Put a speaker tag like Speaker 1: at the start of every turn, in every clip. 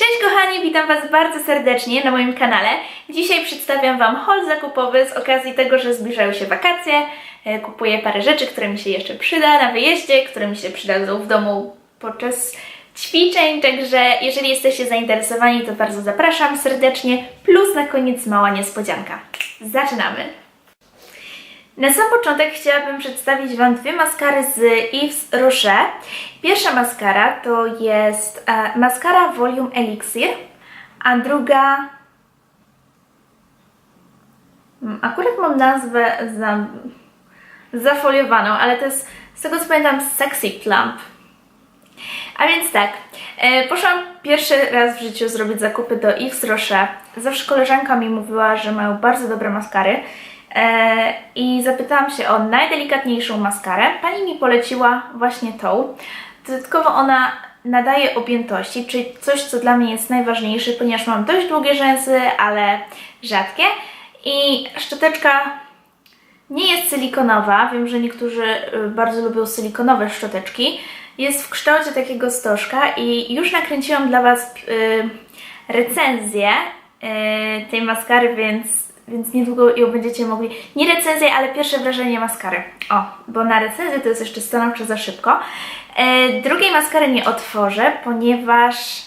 Speaker 1: Cześć kochani, witam Was bardzo serdecznie na moim kanale. Dzisiaj przedstawiam Wam haul zakupowy z okazji tego, że zbliżają się wakacje. E, Kupuję parę rzeczy, które mi się jeszcze przyda na wyjeździe, które mi się przydadzą w domu podczas ćwiczeń, także jeżeli jesteście zainteresowani, to bardzo zapraszam serdecznie. Plus na koniec mała niespodzianka. Zaczynamy! Na sam początek chciałabym przedstawić Wam dwie maskary z Yves Rocher. Pierwsza maskara to jest e, maskara Volume Elixir, a druga... Mm, Akurat mam nazwę za... zafoliowaną, ale to jest z tego co pamiętam Sexy Plump. A więc tak, e, poszłam pierwszy raz w życiu zrobić zakupy do Yves Rocher. Zawsze koleżanka mi mówiła, że mają bardzo dobre maskary. E, I zapytałam się o najdelikatniejszą maskarę. Pani mi poleciła właśnie tą. Dodatkowo ona nadaje objętości, czyli coś, co dla mnie jest najważniejsze, ponieważ mam dość długie rzęsy, ale rzadkie. I szczoteczka nie jest silikonowa. Wiem, że niektórzy y, bardzo lubią silikonowe szczoteczki. Jest w kształcie takiego stożka i już nakręciłam dla Was y, recenzję y, tej maskary, więc, więc niedługo ją będziecie mogli. Nie recenzję, ale pierwsze wrażenie maskary. O, bo na recenzję to jest jeszcze stanowczo za szybko. E, drugiej maskary nie otworzę, ponieważ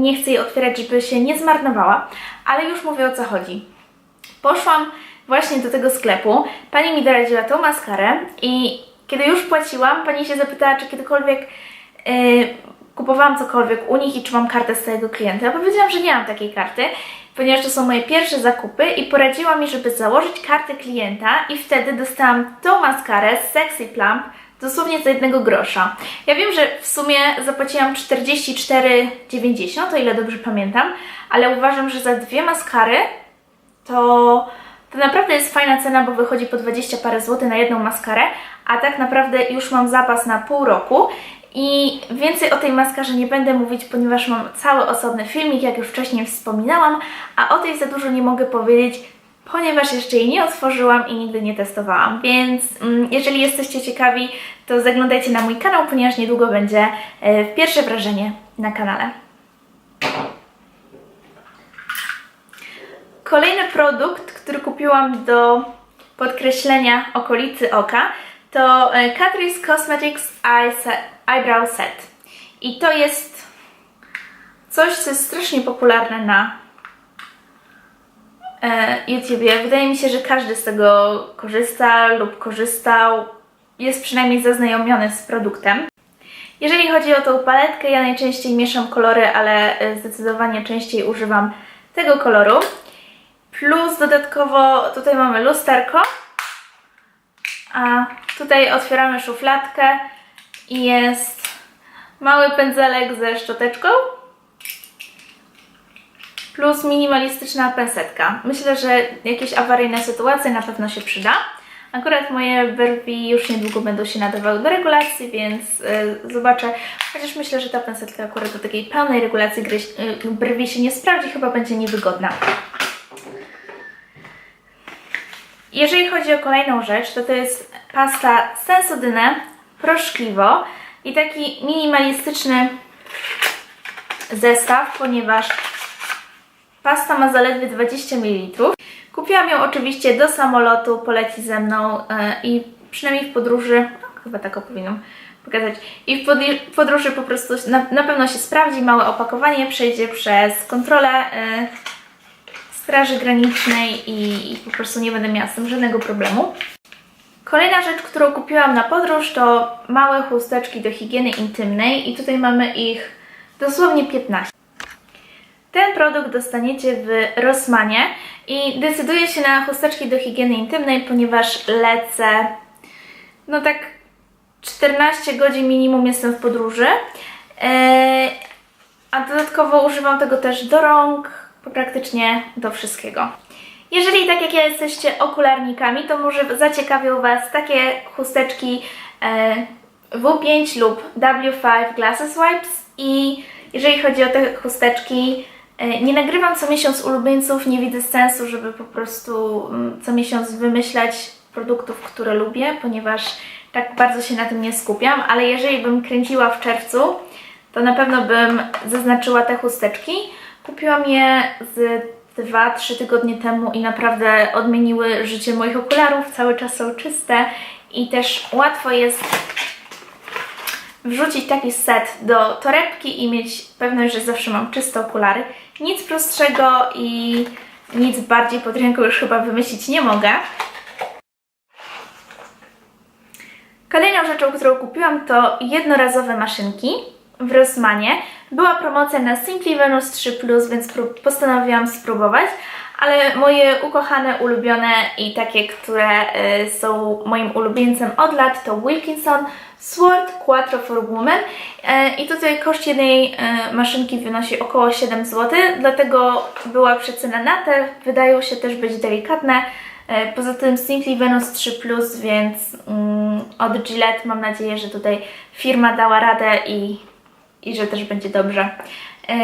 Speaker 1: nie chcę jej otwierać, żeby się nie zmarnowała, ale już mówię o co chodzi. Poszłam właśnie do tego sklepu. Pani mi doradziła tą maskarę i kiedy już płaciłam, pani się zapytała, czy kiedykolwiek yy, kupowałam cokolwiek u nich i czy mam kartę stałego klienta. Ja powiedziałam, że nie mam takiej karty, ponieważ to są moje pierwsze zakupy i poradziła mi, żeby założyć kartę klienta i wtedy dostałam tą maskarę z Sexy Plump dosłownie za jednego grosza. Ja wiem, że w sumie zapłaciłam 44,90, o ile dobrze pamiętam, ale uważam, że za dwie maskary to, to naprawdę jest fajna cena, bo wychodzi po 20 parę złotych na jedną maskarę, a tak naprawdę już mam zapas na pół roku i więcej o tej maskarze nie będę mówić, ponieważ mam cały osobny filmik, jak już wcześniej wspominałam, a o tej za dużo nie mogę powiedzieć, ponieważ jeszcze jej nie otworzyłam i nigdy nie testowałam, więc mm, jeżeli jesteście ciekawi, to zaglądajcie na mój kanał, ponieważ niedługo będzie e, pierwsze wrażenie na kanale. Kolejny produkt, który kupiłam do podkreślenia okolicy oka, to e, Catrice Cosmetics Eye Set, Eyebrow Set. I to jest coś, co jest strasznie popularne na e, YouTubie. Wydaje mi się, że każdy z tego korzysta lub korzystał. Jest przynajmniej zaznajomiony z produktem. Jeżeli chodzi o tą paletkę, ja najczęściej mieszam kolory, ale e, zdecydowanie częściej używam tego koloru. Plus dodatkowo tutaj mamy lusterko, a tutaj otwieramy szufladkę jest mały pędzelek ze szczoteczką plus minimalistyczna pensetka. Myślę, że jakieś awaryjne sytuacje na pewno się przyda. Akurat moje brwi już niedługo będą się nadawały do regulacji, więc y, zobaczę. Chociaż myślę, że ta pensetka akurat do takiej pełnej regulacji gryś, y, brwi się nie sprawdzi, chyba będzie niewygodna. Jeżeli chodzi o kolejną rzecz, to to jest pasta Sensodyne Proszkliwo i taki minimalistyczny zestaw, ponieważ pasta ma zaledwie 20 ml. Kupiłam ją oczywiście do samolotu, poleci ze mną yy, i przynajmniej w podróży, no, chyba tak powinnam pokazać, i w podróży, po prostu na, na pewno się sprawdzi, małe opakowanie przejdzie przez kontrolę yy, Straży Granicznej i, i po prostu nie będę miała z tym żadnego problemu. Kolejna rzecz, którą kupiłam na podróż to małe chusteczki do higieny intymnej i tutaj mamy ich dosłownie 15. Ten produkt dostaniecie w Rossmanie i decyduję się na chusteczki do higieny intymnej, ponieważ lecę no tak 14 godzin minimum jestem w podróży. Eee, a dodatkowo używam tego też do rąk, praktycznie do wszystkiego. Jeżeli tak jak ja jesteście okularnikami, to może zaciekawią Was takie chusteczki e, W5 lub W5 Glasses Wipes i jeżeli chodzi o te chusteczki, e, nie nagrywam co miesiąc ulubieńców, nie widzę sensu, żeby po prostu mm, co miesiąc wymyślać produktów, które lubię, ponieważ tak bardzo się na tym nie skupiam, ale jeżeli bym kręciła w czerwcu, to na pewno bym zaznaczyła te chusteczki. Kupiłam je z 2-3 tygodnie temu i naprawdę odmieniły życie moich okularów. Cały czas są czyste i też łatwo jest wrzucić taki set do torebki i mieć pewność, że zawsze mam czyste okulary. Nic prostszego i nic bardziej pod ręką już chyba wymyślić nie mogę. Kolejną rzeczą, którą kupiłam to jednorazowe maszynki w Rossmanie. Była promocja na Simply Venus 3 Plus, więc postanowiłam spróbować. Ale moje ukochane, ulubione i takie, które y, są moim ulubieńcem od lat to Wilkinson Sword Quattro for Women Y, i tutaj koszt jednej y, maszynki wynosi około 7 zł, dlatego była przecena na te, wydają się też być delikatne. E, Poza tym Simply Venus 3 Plus, więc mm, od Gillette mam nadzieję, że tutaj firma dała radę i, i że też będzie dobrze. E,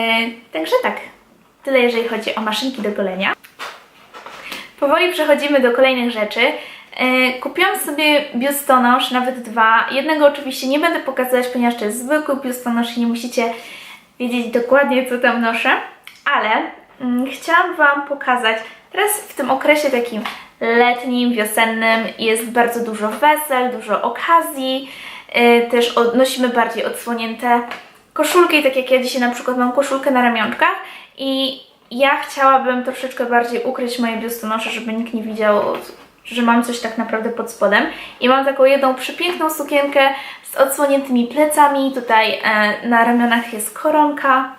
Speaker 1: także tak, tyle jeżeli chodzi o maszynki do golenia. Powoli przechodzimy do kolejnych rzeczy. E, Kupiłam sobie biustonosz, nawet dwa. Jednego oczywiście nie będę pokazywać, ponieważ to jest zwykły biustonosz i nie musicie wiedzieć dokładnie, co tam noszę. Ale mm, chciałam Wam pokazać, teraz w tym okresie takim letnim, wiosennym jest bardzo dużo wesel, dużo okazji. E, Też od- nosimy bardziej odsłonięte koszulki, tak jak ja dzisiaj na przykład mam koszulkę na ramionczkach i ja chciałabym troszeczkę bardziej ukryć moje biustonosze, żeby nikt nie widział, że mam coś tak naprawdę pod spodem. I mam taką jedną przepiękną sukienkę z odsłoniętymi plecami. Tutaj e, na ramionach jest koronka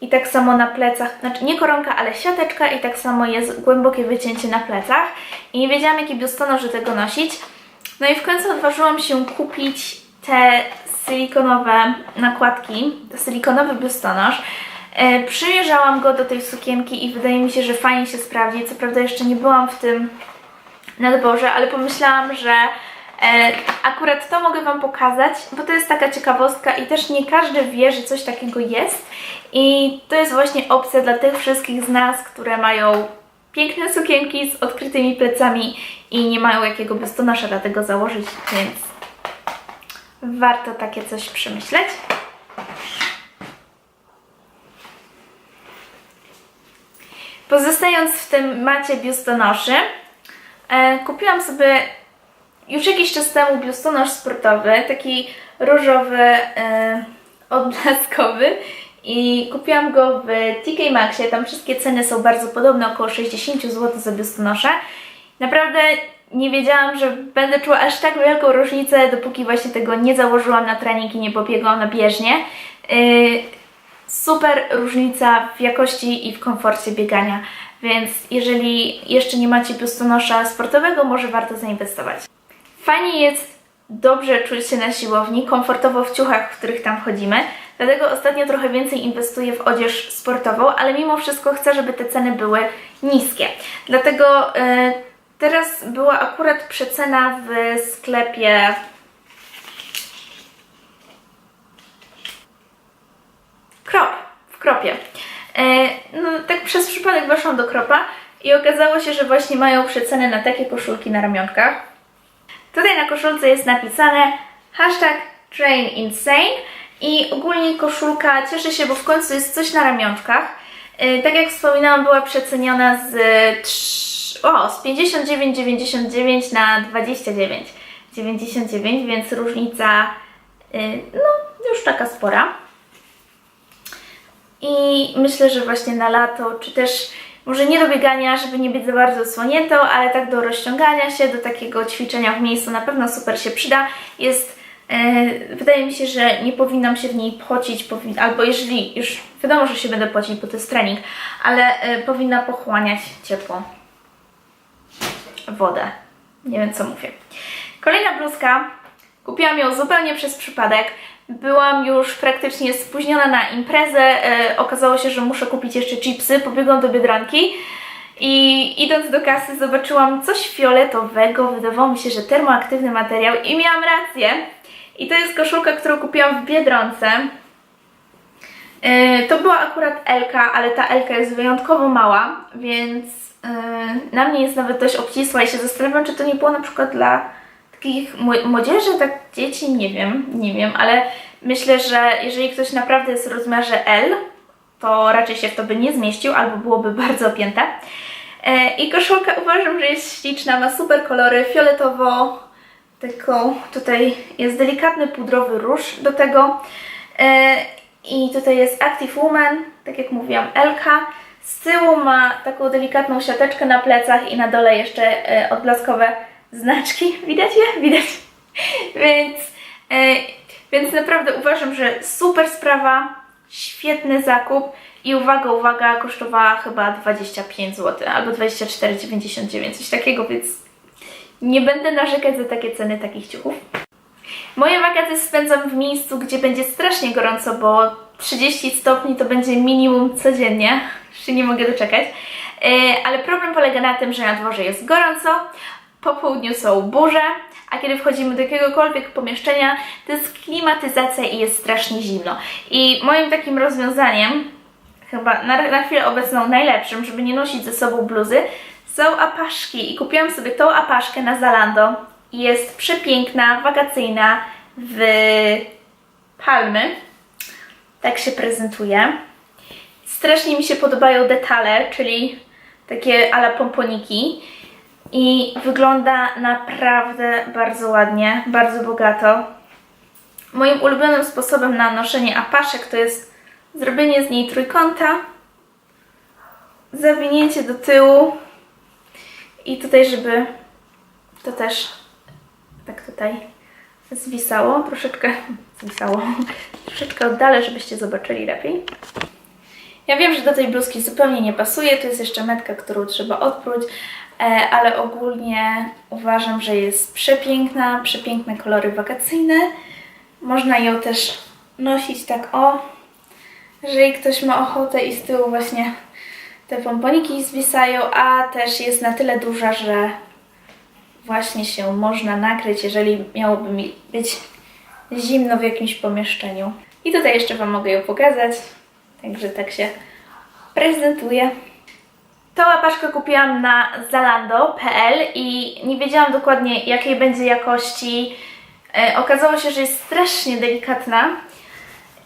Speaker 1: i tak samo na plecach, znaczy nie koronka, ale siateczka i tak samo jest głębokie wycięcie na plecach. I nie wiedziałam jaki biustonosz do tego nosić. No i w końcu odważyłam się kupić te silikonowe nakładki, silikonowy biustonosz. E, przymierzałam go do tej sukienki i wydaje mi się, że fajnie się sprawdzi. Co prawda jeszcze nie byłam w tym nadborze, ale pomyślałam, że e, akurat to mogę Wam pokazać, bo to jest taka ciekawostka i też nie każdy wie, że coś takiego jest. I to jest właśnie opcja dla tych wszystkich z nas, które mają piękne sukienki z odkrytymi plecami i nie mają jakiego biustonosza dla tego założyć, więc warto takie coś przemyśleć. Pozostając w tym macie biustonoszy, e, kupiłam sobie już jakiś czas temu biustonosz sportowy, taki różowy, e, odblaskowy i kupiłam go w TK Maxie, tam wszystkie ceny są bardzo podobne, około 60 zł za biustonosza. Naprawdę nie wiedziałam, że będę czuła aż tak wielką różnicę, dopóki właśnie tego nie założyłam na trening i nie pobiegłam na bieżnię. Yy, super różnica w jakości i w komforcie biegania, więc jeżeli jeszcze nie macie biustonosza sportowego, może warto zainwestować. Fajnie jest dobrze czuć się na siłowni, komfortowo w ciuchach, w których tam chodzimy. Dlatego ostatnio trochę więcej inwestuję w odzież sportową, ale mimo wszystko chcę, żeby te ceny były niskie. Dlatego e, teraz była akurat przecena w sklepie Krop, w Kropie. E, no tak przez przypadek weszłam do Kropa i okazało się, że właśnie mają przecenę na takie koszulki na ramionkach. Tutaj na koszulce jest napisane hashtag train insane i ogólnie koszulka cieszy się, bo w końcu jest coś na ramionczkach. Yy, tak jak wspominałam, była przeceniona z, trz- o, z 59,99 na 29,99, więc różnica yy, no już taka spora. I myślę, że właśnie na lato, czy też może nie do biegania, żeby nie być za bardzo odsłoniętą, ale tak do rozciągania się, do takiego ćwiczenia w miejscu na pewno super się przyda. Jest, e, wydaje mi się, że nie powinnam się w niej pocić, powin, albo jeżeli, już wiadomo, że się będę pocić, bo to jest trening, ale e, powinna pochłaniać ciepło wodę. Nie wiem co mówię. Kolejna bluzka. Kupiłam ją zupełnie przez przypadek. Byłam już praktycznie spóźniona na imprezę. E, okazało się, że muszę kupić jeszcze chipsy. Pobiegłam do Biedronki i idąc do kasy zobaczyłam coś fioletowego. Wydawało mi się, że termoaktywny materiał i miałam rację. I to jest koszulka, którą kupiłam w Biedronce. E, To była akurat Elka, ale ta Elka jest wyjątkowo mała, więc na mnie jest nawet dość obcisła i się zastanawiam, czy to nie było na przykład dla takich mło- młodzieży, tak dzieci, nie wiem, nie wiem, ale Myślę, że jeżeli ktoś naprawdę jest w rozmiarze L, to raczej się w to by nie zmieścił albo byłoby bardzo opięte. E, I koszulka uważam, że jest śliczna, ma super kolory, fioletowo, taką tutaj jest delikatny pudrowy róż do tego. E, I tutaj jest Active Woman, tak jak mówiłam, Elka. Z tyłu ma taką delikatną siateczkę na plecach i na dole jeszcze e, odblaskowe znaczki. Widać je? Widać. Więc, e, więc naprawdę uważam, że super sprawa, świetny zakup i uwaga, uwaga, kosztowała chyba 25 zł albo 24,99, coś takiego, więc nie będę narzekać za takie ceny takich ciuchów. Moje wakacje spędzam w miejscu, gdzie będzie strasznie gorąco, bo 30 stopni to będzie minimum codziennie. Jeszcze nie mogę doczekać. E, Ale problem polega na tym, że na dworze jest gorąco, po południu są burze, a kiedy wchodzimy do jakiegokolwiek pomieszczenia, to jest klimatyzacja i jest strasznie zimno. I moim takim rozwiązaniem, chyba na, na chwilę obecną najlepszym, żeby nie nosić ze sobą bluzy, są apaszki. I kupiłam sobie tą apaszkę na Zalando. Jest przepiękna, wakacyjna, w palmy. Tak się prezentuje. Strasznie mi się podobają detale, czyli takie ala pomponiki. I wygląda naprawdę bardzo ładnie, bardzo bogato. Moim ulubionym sposobem na noszenie apaszek to jest zrobienie z niej trójkąta, zawinięcie do tyłu i tutaj, żeby to też tak tutaj zwisało, troszeczkę zwisało, troszeczkę oddalę, żebyście zobaczyli lepiej. Ja wiem, że do tej bluzki zupełnie nie pasuje, tu jest jeszcze metka, którą trzeba odpróć, e, ale ogólnie uważam, że jest przepiękna, przepiękne kolory wakacyjne. Można ją też nosić tak o, jeżeli ktoś ma ochotę i z tyłu właśnie te pomponiki zwisają, a też jest na tyle duża, że właśnie się można nakryć, jeżeli miałoby mi być zimno w jakimś pomieszczeniu. I tutaj jeszcze Wam mogę ją pokazać. Także tak się prezentuje. Tą łapaszkę kupiłam na zalando.pl i nie wiedziałam dokładnie jakiej będzie jakości. E, okazało się, że jest strasznie delikatna.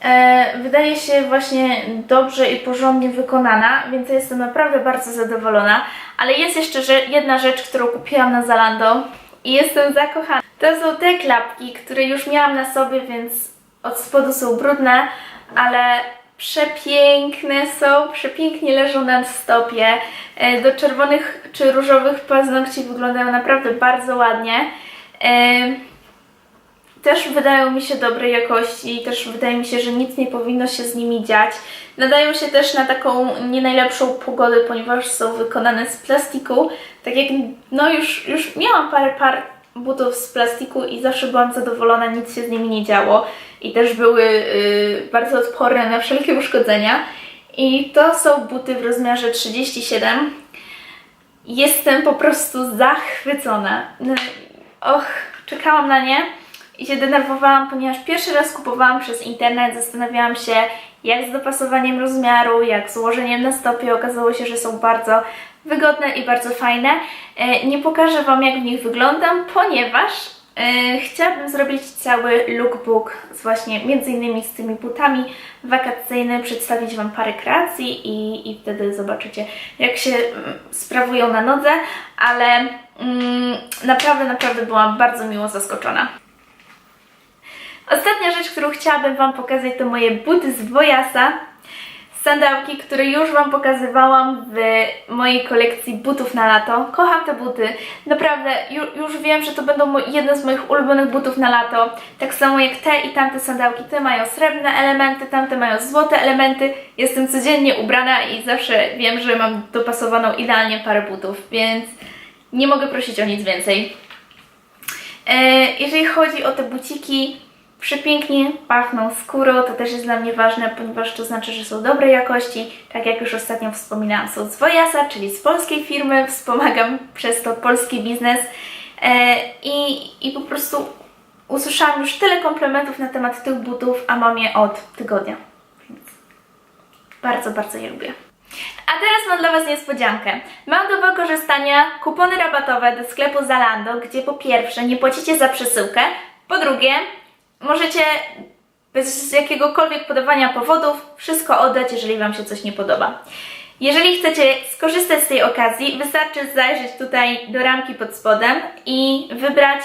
Speaker 1: E, wydaje się właśnie dobrze i porządnie wykonana, więc jestem naprawdę bardzo zadowolona. Ale jest jeszcze że jedna rzecz, którą kupiłam na Zalando i jestem zakochana. To są te klapki, które już miałam na sobie, więc od spodu są brudne, ale przepiękne są, przepięknie leżą na stopie. E, Do czerwonych czy różowych paznokci wyglądają naprawdę bardzo ładnie. E, też wydają mi się dobrej jakości, też wydaje mi się, że nic nie powinno się z nimi dziać. Nadają się też na taką nie najlepszą pogodę, ponieważ są wykonane z plastiku. Tak jak no już, już miałam parę par butów z plastiku i zawsze byłam zadowolona, nic się z nimi nie działo i też były y, bardzo odporne na wszelkie uszkodzenia. I to są buty w rozmiarze 37. Jestem po prostu zachwycona. Och, czekałam na nie i się denerwowałam, ponieważ pierwszy raz kupowałam przez internet, zastanawiałam się jak z dopasowaniem rozmiaru, jak z ułożeniem na stopie. Okazało się, że są bardzo wygodne i bardzo fajne. E, Nie pokażę Wam jak w nich wyglądam, ponieważ e, chciałabym zrobić cały lookbook z właśnie między innymi z tymi butami wakacyjnymi, przedstawić Wam parę kreacji i, i wtedy zobaczycie jak się mm, sprawują na nodze, ale mm, naprawdę, naprawdę byłam bardzo miło zaskoczona. Ostatnia rzecz, którą chciałabym Wam pokazać, to moje buty z Wojasa. Sandałki, które już Wam pokazywałam w mojej kolekcji butów na lato. Kocham te buty. Naprawdę, ju, już wiem, że to będą jedne z moich ulubionych butów na lato. Tak samo jak te i tamte sandałki. Te mają srebrne elementy, tamte mają złote elementy. Jestem codziennie ubrana i zawsze wiem, że mam dopasowaną idealnie parę butów, więc nie mogę prosić o nic więcej. E, Jeżeli chodzi o te buciki, przepięknie pachną skórą, to też jest dla mnie ważne, ponieważ to znaczy, że są dobrej jakości. Tak jak już ostatnio wspominałam, są z Wojasa, czyli z polskiej firmy, wspomagam przez to polski biznes e, i, i po prostu usłyszałam już tyle komplementów na temat tych butów, a mam je od tygodnia. Więc bardzo, bardzo je lubię. A teraz mam dla Was niespodziankę. Mam do wykorzystania kupony rabatowe do sklepu Zalando, gdzie po pierwsze nie płacicie za przesyłkę, po drugie możecie bez jakiegokolwiek podawania powodów, wszystko oddać, jeżeli Wam się coś nie podoba. Jeżeli chcecie skorzystać z tej okazji, wystarczy zajrzeć tutaj do ramki pod spodem i wybrać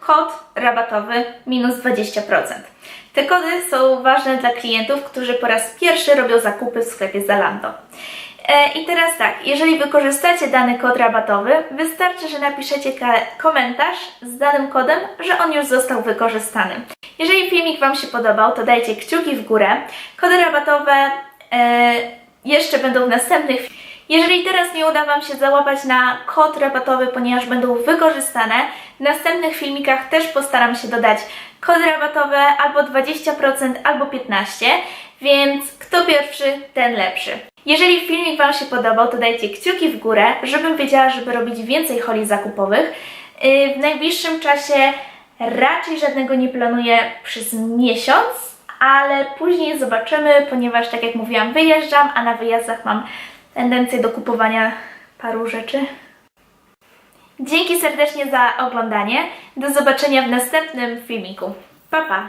Speaker 1: kod rabatowy minus 20%. Te kody są ważne dla klientów, którzy po raz pierwszy robią zakupy w sklepie Zalando. E, I teraz tak, jeżeli wykorzystacie dany kod rabatowy, wystarczy, że napiszecie komentarz z danym kodem, że on już został wykorzystany. Jeżeli filmik Wam się podobał, to dajcie kciuki w górę. Kody rabatowe e, jeszcze będą w następnych. Jeżeli teraz nie uda Wam się załapać na kod rabatowy, ponieważ będą wykorzystane, w następnych filmikach też postaram się dodać kody rabatowe albo 20%, albo 15%, więc kto pierwszy, ten lepszy. Jeżeli filmik Wam się podobał, to dajcie kciuki w górę, żebym wiedziała, żeby robić więcej holi zakupowych. Yy, W najbliższym czasie raczej żadnego nie planuję przez miesiąc, ale później zobaczymy, ponieważ tak jak mówiłam, wyjeżdżam, a na wyjazdach mam tendencję do kupowania paru rzeczy. Dzięki serdecznie za oglądanie. Do zobaczenia w następnym filmiku. Pa pa!